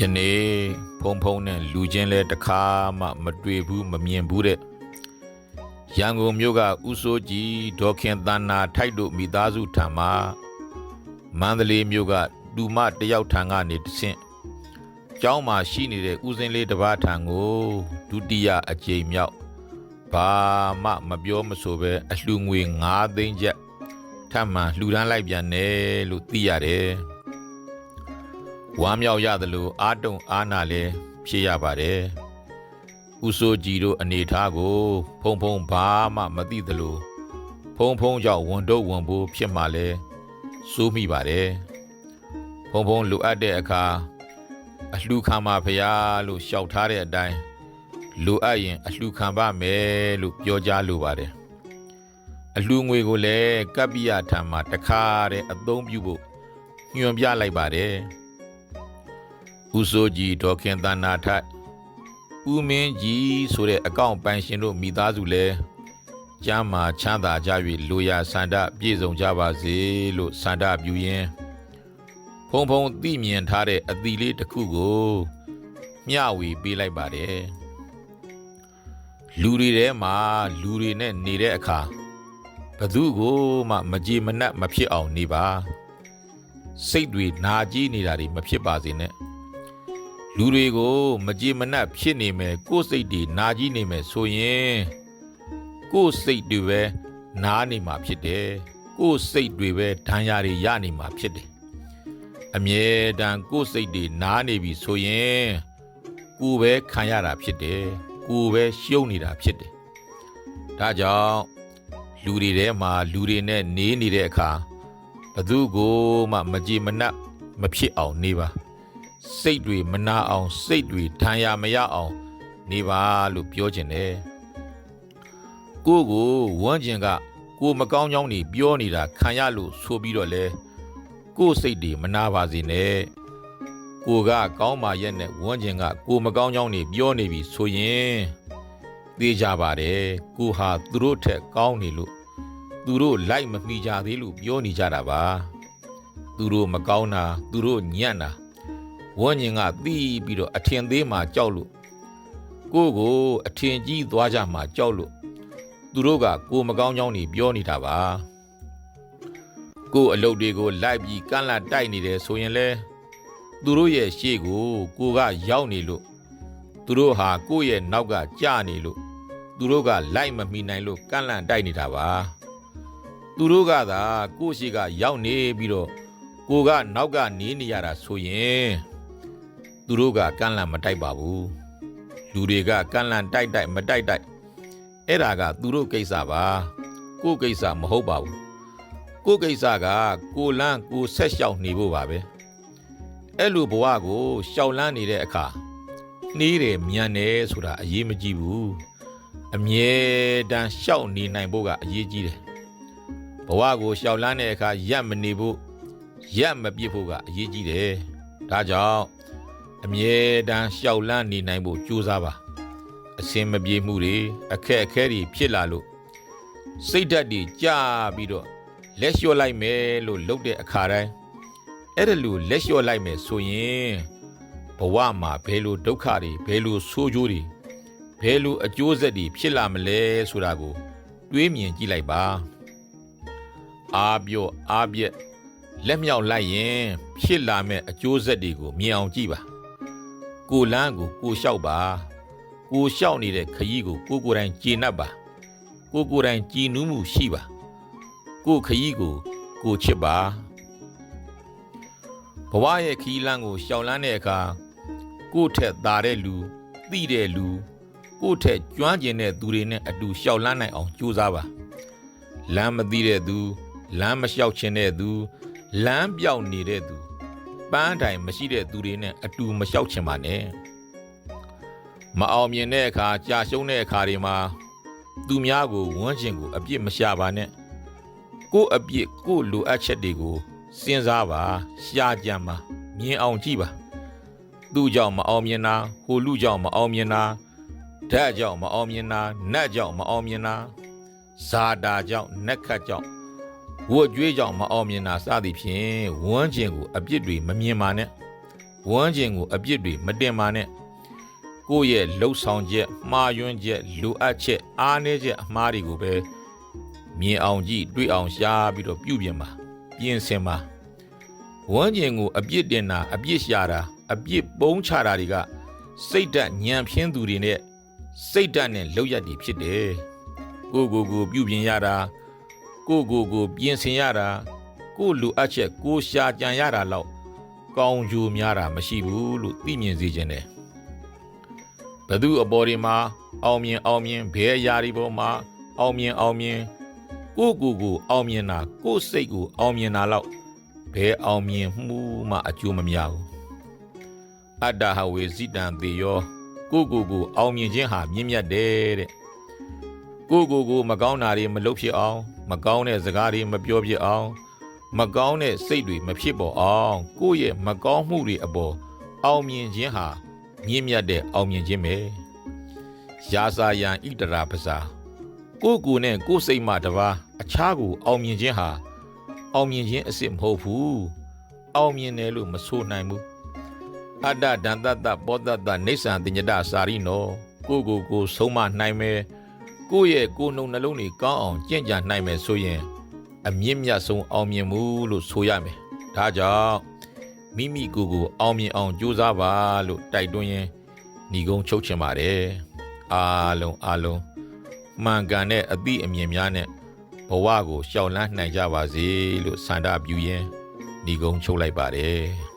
ယနေ့ဖုံဖုံနဲ့လူချင်းလဲတစ်ခါမှမတွေ့ဘူးမမြင်ဘူးတဲ့ရန်ကုန်မြို့ကဥဆိုးကြီးဒေါ်ခင်တန်းနာထိုက်တို့မိသားစုထံမှမန္တလေးမြို့ကဒူမတယောက်ထံကနေတဆင့်ကျောင်းမှာရှိနေတဲ့ဦးစင်းလေးတစ်ပါးထံကိုဒုတိယအကြိမ်မြောက်ဘာမှမပြောမဆိုပဲအလှူငွေ9သိန်းကျပ်ထပ်မံလှူဒန်းလိုက်ပြန်တယ်လို့သိရတယ် ဝမ်းမြောက်ရသလိုအာတုံအာနာလည်းဖြစ်ရပါတယ်။ဥဆိုကြီးတို့အနေထားကို ဖုံဖုံဘာမှမသိသလိုဖုံဖုံကြောင့်ဝန်တော့ဝန်ဖို့ဖြစ်မှလည်းစိုးမိပါတယ်။ဖုံဖုံလိုအပ်တဲ့အခါအလှခံပါဖရာလို့ရှောက်ထားတဲ့အတိုင်းလိုအပ်ရင်အလှခံပါမယ်လို့ပြောကြားလိုပါတယ်။အလှငွေကိုလည်းကပ္ပိယထံမှာတခါတည်းအသုံးပြုဖို့ညွှန်ပြလိုက်ပါတယ်။ ဦးစိုးကြီးဒေါ်ခင်တန်းနာထက်ဦးမင်းကြီးဆိုတဲ့အကောင့်ပိုင်ရှင်တို့မိသားစုလည်းကျမ်းမာချမ်းသာကြ၍လူရဆန္ဒပြည့်စုံကြပါစေလို့ဆန္ဒပြုရင်းဖုံဖုံသိမြင်ထားတဲ့အသီလေးတစ်ခုကိုမျှဝေပေးလိုက်ပါတယ်လူတွေထဲမှာလူတွေနဲ့နေတဲ့အခါဘသူကိုမှမကြေမနက်မဖြစ်အောင်နေပါစိတ်တွေနာကြည့်နေတာတွေမဖြစ်ပါစေနဲ့ လူတွေကိုမကြေမနက်ဖြစ်နေမယ်ကိုယ်စိတ်တွေနာကြီးနေမယ်ဆိုရင်ကိုယ်စိတ်တွေပဲနားနေမှာဖြစ်တယ်ကိုယ်စိတ်တွေပဲဒဏ်ရာတွေရနေမှာဖြစ်တယ်အမြဲတမ်းကိုယ်စိတ်တွေနားနေပြီဆိုရင်ကိုယ်ပဲခံရတာဖြစ်တယ်ကိုယ်ပဲရှုံးနေတာဖြစ်တယ်ဒါကြောင့်လူတွေထဲမှာလူတွေနဲ့နေနေတဲ့အခါဘသူကိုမှမကြေမနက်မဖြစ်အောင်နေပါ စိတ်တွေမနာအောင်စိတ်တွေဒဏ်ရာမရအောင် နေပါလို့ပြောခြင်းတယ်ကိုယ့်ကိုဝမ်းကျင်ကကိုယ်မကောင်းကြောင်းနေပြောနေတာခံရလို့ဆိုပြီးတော့လဲကိုယ့်စိတ်တွေမနာပါစေနဲ့ကိုယ်ကကောင်းပါရဲ့နဲ့ဝမ်းကျင်ကကိုယ်မကောင်းကြောင်းနေပြောနေပြီဆိုရင်သိကြပါတယ်ကိုဟာသူတို့ထက်ကောင်းနေလို့သူတို့လိုက်မမှီကြသေးလို့ပြောနေကြတာပါသူတို့မကောင်းတာသူတို့ညံ့တာ ဝန်းကျင်ကသီးပြီးတော့အထင်သေးမှကြောက်လို့ကိုယ့်ကိုအထင်ကြီးသွားကြမှကြောက်လို့သူတို့ကကိုယ်မကောင်းကြောင်းနေပြောနေတာပါကိုယ့်အလုပ်တွေကိုလိုက်ပြီးကန့်လန့်တိုက်နေတယ်ဆိုရင်လဲသူတို့ရဲ့ရှေ့ကိုကိုကရောက်နေလို့သူတို့ဟာကိုယ့်ရဲ့နောက်ကကြာနေလို့သူတို့ကလိုက်မမီနိုင်လို့ကန့်လန့်တိုက်နေတာပါသူတို့ကသာကိုယ့်ရှေ့ကရောက်နေပြီးတော့ကိုကနောက်ကနေနေရတာဆိုရင် သူတို့ကကန့်လန့်မတိုက်ပါဘူးလူတွေကကန့်လန့်တိုက်တိုက်မတိုက်တိုက်အဲ့ဒါကသူတို့ကိစ္စပါကိုယ်ကိစ္စမဟုတ်ပါဘူးကိုယ်ကိစ္စကကိုလန်းကိုဆက်လျှောက်နေဖို့ပါပဲအဲ့လိုဘဝကိုရှောက်လန်းနေတဲ့အခါနှီးတယ်မြန်တယ်ဆိုတာအရေးမကြီးဘူးအမြဲတမ်းရှောက်နေနိုင်ဖို့ကအရေးကြီးတယ်ဘဝကိုရှောက်လန်းတဲ့အခါရက်မနေဖို့ရက်မပြစ်ဖို့ကအရေးကြီးတယ်ဒါကြောင့် အမြဲတမ်းရှောက်လန်းနေနိုင်ဖို့ကြိုးစားပါအစင်မပြေမှုတွေအခက်အခဲတွေဖြစ်လာလို့စိတ်ဓာတ်တွေကြာပြီးတော့လက်လျှော့လိုက်မယ်လို့လုပ်တဲ့အခါတိုင်းအဲ့ဒါလို့လက်လျှော့လိုက်မယ်ဆိုရင်ဘဝမှာဘယ်လိုဒုက္ခတွေဘယ်လိုဆိုးကျိုးတွေဘယ်လိုအကျိုးဆက်တွေဖြစ်လာမလဲဆိုတာကို တွေးမြင်ကြည့်လိုက်ပါအာပြော့အာပြက်လက်မြောက်လိုက်ရင် ဖြစ်လာမဲ့အကျိုးဆက်တွေကိုမြင်အောင်ကြည့်ပါ ကိုလန်းကိုကိုလျှောက်ပါကိုလျှောက်နေတဲ့ခရီးကိုကိုကိုယ်တိုင်ကျေနပ်ပါကိုကိုယ်တိုင်ကြည်နူးမှုရှိပါကိုခရီးကိုကိုချစ်ပါဘဝရဲ့ခရီးလန်းကိုရှောင်လန်းတဲ့အခါကိုထက်သာတဲ့လူသိတဲ့လူကိုထက်ကျွမ်းကျင်တဲ့သူတွေနဲ့အတူရှောင်လန်းနိုင်အောင်ကြိုးစားပါလမ်းမသိတဲ့သူလမ်းမလျှောက်ချင်တဲ့သူလမ်းပြောင်းနေတဲ့သူ ပန်းတိုင်မရှိတဲ့သူတွေနဲ့အတူမလျှောက်ချင်ပါနဲ့မအောင်မြင်တဲ့အခါကြာရှုံးတဲ့အခါတွေမှာသူများကိုဝန်းကျင်ကိုအပြစ်မရှာပါနဲ့ကိုယ့်အပြစ်ကိုယ့်လိုအပ်ချက်တွေကိုစဉ်းစားပါရှာကြံပါမြင်အောင်ကြည့်ပါသူ့ကြောင့်မအောင်မြင်တာဟိုလူကြောင့်မအောင်မြင်တာဓာတ်ကြောင့်မအောင်မြင်တာနတ်ကြောင့်မအောင်မြင်တာဇာတာကြောင့်နက်ခတ်ကြောင့် ဝတ်ကြွေးကြောင့်မအောင်မြင်တာစသည်ဖြင့်ဝန်းကျင်ကိုအပြစ်တွေမမြင်ပါနဲ့ဝမ်းကျင်ကိုအပြစ်တွေမတင်ပါနဲ့ကိုယ့်ရဲ့လှုပ်ဆောင်ချက်မှားယွင်းချက်လိုအပ်ချက်အားနည်းချက်အမှားတွေကိုပဲမြင်အောင်ကြည့်တွေ့အောင်ရှားပြီးတော့ပြုပြင်ပါပြင်ဆင်ပါဝမ်းကျင်ကိုအပြစ်တင်တာအပြစ်ရှာတာအပြစ်ပုံးချတာတွေကစိတ်ဓာတ်ညံဖြင်းသူတွေနဲ့စိတ်ဓာတ်နဲ့လောက်ရည်ဖြစ်တယ်ကိုယ့်ကိုယ်ကိုပြုပြင်ရတာ ကိုယ့်ကိုယ်ကိုပြင်ဆင်ရတာကိုယ့်လိုအပ်ချက်ကိုယ်ရှာကြံရတာလောက်ကောင်းကျိုးများတာမရှိဘူးလို့သိမြင်စေခြင်းတယ်ဘသူအပေါ်ဒီမှာအောင်မြင်အောင်မြင်ဘဲအရာဒီပေါ်မှာအောင်မြင်အောင်မြင်ကိုယ့်ကိုယ်ကိုအောင်မြင်တာကိုယ့်စိတ်ကိုအောင်မြင်တာလောက်ဘဲအောင်မြင်မှုမှအကျိုးမများဘူးအတ္တဟဝေဇိတံတေယောကိုယ့်ကိုယ်ကိုအောင်မြင်ခြင်းဟာမြင့်မြတ်တယ်တဲ့ကိုယ့်ကိုယ်ကိုမကောင်းတာတွေမလုပ်ဖြစ်အောင် မကောင်းတဲ့စကားတွေမပြောဖြစ်အောင်မကောင်းတဲ့စိတ်တွေမဖြစ်ပေါ်အောင်ကိုယ့်ရဲ့မကောင်းမှုတွေအပေါ်အောင်မြင်ခြင်းဟာမြင့်မြတ်တဲ့အောင်မြင်ခြင်းပဲရာစာယံဣတရာပစာကိုယ့်ကိုယ်နဲ့ကိုယ်စိတ်မှတပါအခြားကိုအောင်မြင်ခြင်းဟာအောင်မြင်ခြင်းအစ်စ်မဟုတ်ဘူးအောင်မြင်တယ်လို့မဆိုနိုင်ဘူးအတ္တဒန္တတပောတတနေဆံတင်ညတစာရိနောကိုယ့်ကိုယ်ကိုဆုံးမနိုင်မယ် ကိုယ့်ရဲ့ကိုယ်နှုံနှလုံးတွေကောင်းအောင်ကြင့်ကြံနိုင်မယ်ဆိုရင် အမြင့်မြတ်ဆုံးအောင်မြင်မှုလို့ဆိုရမယ်။ဒါကြောင့်မိမိကိုယ်ကိုအောင်မြင်အောင်ကြိုးစားပါလို့တိုက်တွန်းရင်းညီကုန်းချုပ်ချင်ပါတယ်။အားလုံးအားလုံးမှန်ကန်တဲ့အသည့်အမြင်များနဲ့ဘဝကိုရှောင်လန်းနိုင်ကြပါစေလို့ဆန္ဒပြုရင်းညီကုန်းချုပ်လိုက်ပါတယ်။